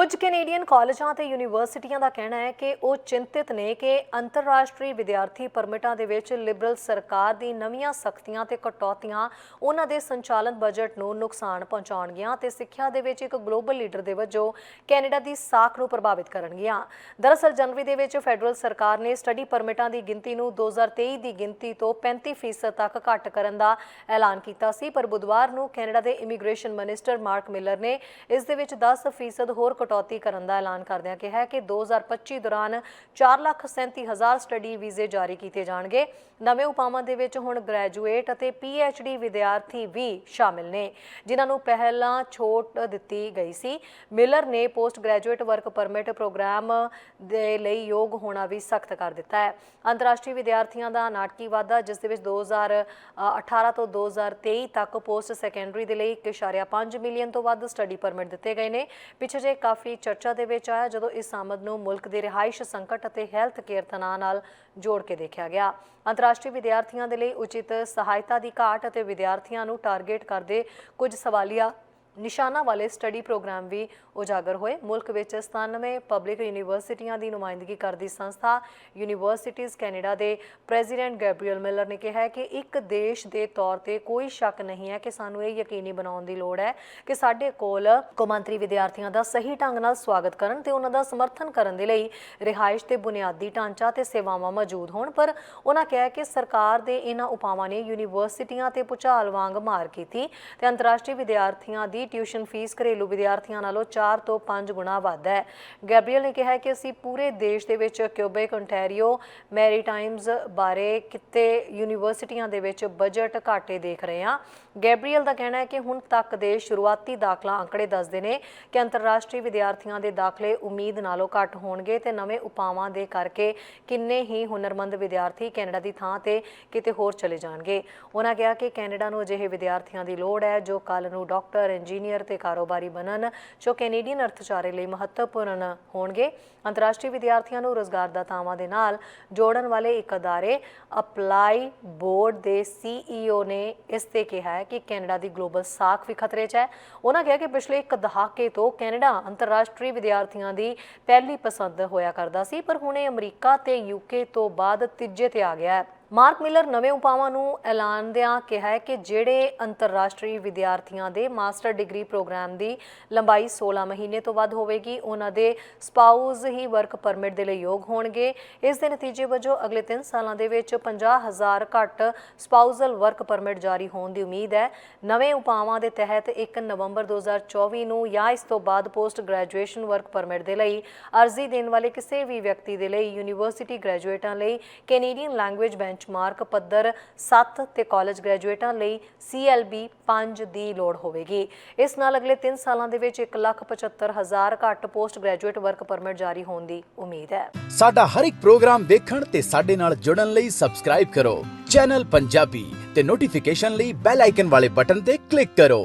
ਕੁਝ ਕੈਨੇਡੀਅਨ ਕਾਲਜਾਂ ਤੇ ਯੂਨੀਵਰਸਿਟੀਆਂ ਦਾ ਕਹਿਣਾ ਹੈ ਕਿ ਉਹ ਚਿੰਤਿਤ ਨੇ ਕਿ ਅੰਤਰਰਾਸ਼ਟਰੀ ਵਿਦਿਆਰਥੀ ਪਰਮਿਟਾਂ ਦੇ ਵਿੱਚ ਲਿਬਰਲ ਸਰਕਾਰ ਦੀ ਨਵੀਆਂ ਸਖਤੀਆਂ ਤੇ ਕਟੌਤੀਆਂ ਉਹਨਾਂ ਦੇ ਸੰਚਾਲਨ ਬਜਟ ਨੂੰ ਨੁਕਸਾਨ ਪਹੁੰਚਾਉਣਗੀਆਂ ਤੇ ਸਿੱਖਿਆ ਦੇ ਵਿੱਚ ਇੱਕ ਗਲੋਬਲ ਲੀਡਰ ਦੇ ਵਜੋਂ ਕੈਨੇਡਾ ਦੀ ਸਾਖ ਨੂੰ ਪ੍ਰਭਾਵਿਤ ਕਰਨਗੀਆਂ। ਦਰਅਸਲ ਜਨਵਰੀ ਦੇ ਵਿੱਚ ਫੈਡਰਲ ਸਰਕਾਰ ਨੇ ਸਟੱਡੀ ਪਰਮਿਟਾਂ ਦੀ ਗਿਣਤੀ ਨੂੰ 2023 ਦੀ ਗਿਣਤੀ ਤੋਂ 35% ਤੱਕ ਘੱਟ ਕਰਨ ਦਾ ਐਲਾਨ ਕੀਤਾ ਸੀ, ਪਰ ਬੁੱਧਵਾਰ ਨੂੰ ਕੈਨੇਡਾ ਦੇ ਇਮੀਗ੍ਰੇਸ਼ਨ ਮਿਨਿਸਟਰ ਮਾਰਕ ਮਿਲਰ ਨੇ ਇਸ ਦੇ ਵਿੱਚ 10% ਹੋਰ ਕਟੌਤੀ ਕਰਨ ਦਾ ਐਲਾਨ ਕਰਦਿਆਂ ਕਿਹਾ ਕਿ 2025 ਦੌਰਾਨ 437000 ਸਟੱਡੀ ਵੀਜ਼ੇ ਜਾਰੀ ਕੀਤੇ ਜਾਣਗੇ। ਨਵੇਂ ਉਪਾਵਾਂ ਦੇ ਵਿੱਚ ਹੁਣ ਗ੍ਰੈਜੂਏਟ ਅਤੇ ਡੀ ਵਿਦਿਆਰਥੀ ਵੀ ਸ਼ਾਮਿਲ ਨੇ, ਜਿਨ੍ਹਾਂ ਨੂੰ ਪਹਿਲਾਂ ਛੋਟ ਦਿੱਤੀ ਗਈ ਸੀ। ਮਿਲਰ ਨੇ post graduate work permit programme ਦੇ ਲਈ ਯੋਗ ਹੋਣਾ ਵੀ ਸਖਤ ਕਰ ਦਿੱਤਾ ਹੈ। ਅੰਤਰਰਾਸ਼ਟਰੀ ਵਿਦਿਆਰਥੀਆਂ ਦਾ ਨਾਟਕੀ ਵਾਧਾ, ਜਿਸ ਦੇ ਵਿੱਚ 2018 ਤੋਂ 2023 ਤੱਕ ਪੋਸਟ ਸੈਕੰਡਰੀ ਦੇ ਲਈ 1.5 ਮਿਲੀਅਨ ਤੋਂ ਵੱਧ ਸਟੱਡੀ ਪਰਮਿਟ ਦਿੱਤੇ ਗਏ ਨੇ। ਪਿੱਛੇ ਜੇ ਕਾਫੀ ਚਰਚਾ ਦੇ ਵਿੱਚ ਆਇਆ, ਜਦੋਂ ਇਸ ਆਮਦ ਨੂੰ ਮੁਲਕ ਦੇ ਰਿਹਾਇਸ਼, ਸੰਕਟ ਅਤੇ ਹੈਲਥ ਕੇਅਰ ਤਣਾਅ ਨਾਲ ਜੋੜ ਕੇ ਦੇਖਿਆ ਗਿਆ। ਅੰਤਰਰਾਸ਼ਟਰੀ ਵਿਦਿਆਰਥੀਆਂ ਦੇ ਲਈ ਉਚਿਤ ਸਹਾਇਤਾ ਦੀ ਘਾਟ ਅਤੇ ਵਿਦਿਆਰਥੀਆਂ ਨੂੰ ਟਾਰਗੇਟ ਕਰਦੇ ਕੁਝ ਸਵਾਲੀਆ ਨਿਸ਼ਾਨਾ ਵਾਲੇ ਸਟੱਡੀ ਪ੍ਰੋਗਰਾਮ ਵੀ ਉਜਾਗਰ ਹੋਏ। ਮੁਲਕ ਵਿੱਚ 97 ਪਬਲਿਕ ਯੂਨੀਵਰਸਿਟੀਆਂ ਦੀ ਨੁਮਾਇੰਦਗੀ ਕਰਦੀ ਸੰਸਥਾ ਯੂਨੀਵਰਸਿਟੀਜ਼ ਕੈਨੇਡਾ ਦੇ ਪ੍ਰੈਜ਼ੀਡੈਂਟ ਗੈਬਰੀਅਲ ਮਿਲਰ ਨੇ ਕਿਹਾ ਕਿ ਇੱਕ ਦੇਸ਼ ਦੇ ਤੌਰ ਤੇ ਕੋਈ ਸ਼ੱਕ ਨਹੀਂ ਹੈ ਕਿ ਸਾਨੂੰ ਇਹ ਯਕੀਨੀ ਬਣਾਉਣ ਦੀ ਲੋੜ ਹੈ ਕਿ ਸਾਡੇ ਕੋਲ ਕੌਮਾਂਤਰੀ ਵਿਦਿਆਰਥੀਆਂ ਦਾ ਸਹੀ ਢੰਗ ਨਾਲ ਸਵਾਗਤ ਕਰਨ ਤੇ ਉਹਨਾਂ ਦਾ ਸਮਰਥਨ ਕਰਨ ਦੇ ਲਈ ਰਿਹਾਇਸ਼ ਤੇ ਬੁਨਿਆਦੀ ਢਾਂਚਾ ਤੇ ਸੇਵਾਵਾਂ ਮੌਜੂਦ ਹੋਣ। ਪਰ ਉਹਨਾਂ ਕਿਹਾ ਕਿ ਸਰਕਾਰ ਦੇ ਇਹਨਾਂ ਉਪਾਵਾਂ ਨੇ ਯੂਨੀਵਰਸਿਟੀਆਂ ਤੇ ਭੁਚਾਲ ਵਾਂਗ ਮਾਰ ਕੀਤੀ ਤੇ ਅੰਤਰਰਾਸ਼ਟਰੀ ਵਿਦਿਆਰਥੀਆਂ ਦੀ ਟਿਊਸ਼ਨ ਫੀਸ ਘਰੇਲੂ ਵਿਦਿਆਰਥੀਆਂ ਨਾਲੋਂ 4 ਤੋਂ 5 ਗੁਣਾ ਵੱਧ ਹੈ। ਗੈਬਰੀਅਲ ਨੇ ਕਿਹਾ ਕਿ ਅਸੀਂ ਪੂਰੇ ਦੇਸ਼ ਦੇ ਵਿੱਚ ਕਿਊਬੈਕ ontario ਮੈਰੀਟਾਈਮਸ ਬਾਰੇ ਕਿਤੇ ਯੂਨੀਵਰਸਿਟੀਆਂ ਦੇ ਵਿੱਚ ਬਜਟ ਘਾਟੇ ਦੇਖ ਰਹੇ ਹਾਂ। ਗੈਬਰੀਅਲ ਦਾ ਕਹਿਣਾ ਹੈ ਕਿ ਹੁਣ ਤੱਕ ਦੇ ਸ਼ੁਰੂਆਤੀ ਦਾਖਲਾ ਅੰਕੜੇ ਦੱਸਦੇ ਨੇ ਕਿ ਅੰਤਰਰਾਸ਼ਟਰੀ ਵਿਦਿਆਰਥੀਆਂ ਦੇ ਦਾਖਲੇ ਉਮੀਦ ਨਾਲੋਂ ਘੱਟ ਹੋਣਗੇ ਤੇ ਨਵੇਂ ਉਪਾਵਾਂ ਦੇ ਕਰਕੇ ਕਿੰਨੇ ਹੀ ਹੁਨਰਮੰਦ ਵਿਦਿਆਰਥੀ ਕੈਨੇਡਾ ਦੀ ਥਾਂ ਤੇ ਕਿਤੇ ਹੋਰ ਚਲੇ ਜਾਣਗੇ। ਉਹਨਾਂ ਕਿਹਾ ਕਿ ਕੈਨੇਡਾ ਨੂੰ ਅਜਿਹੇ ਵਿਦਿਆਰਥੀਆਂ ਦੀ ਲੋੜ ਹੈ ਜੋ ਕੱਲ ਨੂੰ ਡਾਕਟਰ ਇੰਜੀਨੀਅਰ ਤੇ ਕਾਰੋਬਾਰੀ ਬਣਨ, ਜੋ ਕੈਨੇਡੀਅਨ ਅਰਥਚਾਰੇ ਲਈ ਮਹੱਤਵਪੂਰਨ ਹੋਣਗੇ। ਅੰਤਰਰਾਸ਼ਟਰੀ ਵਿਦਿਆਰਥੀਆਂ ਨੂੰ ਰੋਜ਼ਗਾਰ ਦਾਤਾਵਾਂ ਦੇ ਨਾਲ ਜੋੜਨ ਵਾਲੇ ਇੱਕ ਅਦਾਰੇ ਅਪਲਾਈ ਬੋਰਡ ਦੇ ਸੀਈਓ ਨੇ ਇਸ ਤੇ ਕਿਹਾ ਹੈ ਕਿ ਕੈਨੇਡਾ ਦੀ ਗਲੋਬਲ ਸਾਖ ਵੀ ਖਤਰੇ 'ਚ ਹੈ। ਉਹਨਾਂ ਕਿਹਾ ਕਿ ਪਿਛਲੇ ਇੱਕ ਦਹਾਕੇ ਤੋਂ ਕੈਨੇਡਾ ਅੰਤਰਰਾਸ਼ਟਰੀ ਵਿਦਿਆਰਥੀਆਂ ਦੀ ਪਹਿਲੀ ਪਸੰਦ ਹੋਇਆ ਕਰਦਾ ਸੀ, ਪਰ ਹੁਣ ਇਹ ਅਮਰੀਕਾ ਤੇ ਯੂਕੇ ਤੋਂ ਬਾਅਦ ਤੀਜੇ ਤੇ ਆ ਗਿਆ ਹੈ। ਮਾਰਕ ਮਿਲਰ ਨਵੇਂ ਉਪਾਵਾਂ ਨੂੰ ਐਲਾਨਦਿਆਂ ਕਿਹਾ ਹੈ ਕਿ ਜਿਹੜੇ ਅੰਤਰਰਾਸ਼ਟਰੀ ਵਿਦਿਆਰਥੀਆਂ ਦੇ ਮਾਸਟਰ ਡਿਗਰੀ ਪ੍ਰੋਗਰਾਮ ਦੀ ਲੰਬਾਈ 16 ਮਹੀਨੇ ਤੋਂ ਵੱਧ ਹੋਵੇਗੀ, ਉਹਨਾਂ ਦੇ ਸਪਾਊਸ ਹੀ ਵਰਕ ਪਰਮਿਟ ਦੇ ਲਈ ਯੋਗ ਹੋਣਗੇ। ਇਸ ਦੇ ਨਤੀਜੇ ਵਜੋਂ ਅਗਲੇ 3 ਸਾਲਾਂ ਦੇ ਵਿੱਚ 50000 ਘੱਟ ਸਪਾਊਸਲ ਵਰਕ ਪਰਮਿਟ ਜਾਰੀ ਹੋਣ ਦੀ ਉਮੀਦ ਹੈ। ਨਵੇਂ ਉਪਾਵਾਂ ਦੇ ਤਹਿਤ 1 ਨਵੰਬਰ 2024 ਨੂੰ ਜਾਂ ਇਸ ਤੋਂ ਬਾਅਦ ਪੋਸਟ ਗ੍ਰੈਜੂਏਸ਼ਨ ਵਰਕ ਪਰਮਿਟ ਦੇ ਲਈ ਅਰਜ਼ੀ ਦੇਣ ਵਾਲੇ ਕਿਸੇ ਵੀ ਵਿਅਕਤੀ ਦੇ ਲਈ ਯੂਨੀਵਰਸਿਟੀ ਗ੍ਰੈਜੂਏਟਾਂ ਲਈ ਕੈਨੇਡੀਅਨ ਲੈਂਗੁਏਜ ਬੈਂਚ ਬੈਂਚਮਾਰਕ ਪੱਧਰ 7 ਤੇ ਕਾਲਜ ਗ੍ਰੈਜੂਏਟਾਂ ਲਈ CLB 5 ਦੀ ਲੋੜ ਹੋਵੇਗੀ। ਇਸ ਨਾਲ ਅਗਲੇ 3 ਸਾਲਾਂ ਦੇ ਵਿੱਚ 175000 ਘੱਟ ਪੋਸਟ ਗ੍ਰੈਜੂਏਟ ਵਰਕ ਪਰਮਿਟ ਜਾਰੀ ਹੋਣ ਦੀ ਉਮੀਦ ਹੈ। ਸਾਡਾ ਹਰ ਇੱਕ ਪ੍ਰੋਗਰਾਮ ਦੇਖਣ ਤੇ ਸਾਡੇ ਨਾਲ ਜੁੜਨ ਲਈ ਸਬਸਕ੍ਰਾਈਬ ਕਰੋ। ਚੈਨਲ ਪੰਜਾਬੀ ਤੇ ਨੋਟੀਫਿਕੇਸ਼ਨ ਲਈ ਬੈਲ ਆਈਕਨ ਵਾਲੇ ਬਟਨ ਤੇ ਕਲਿੱਕ ਕਰੋ।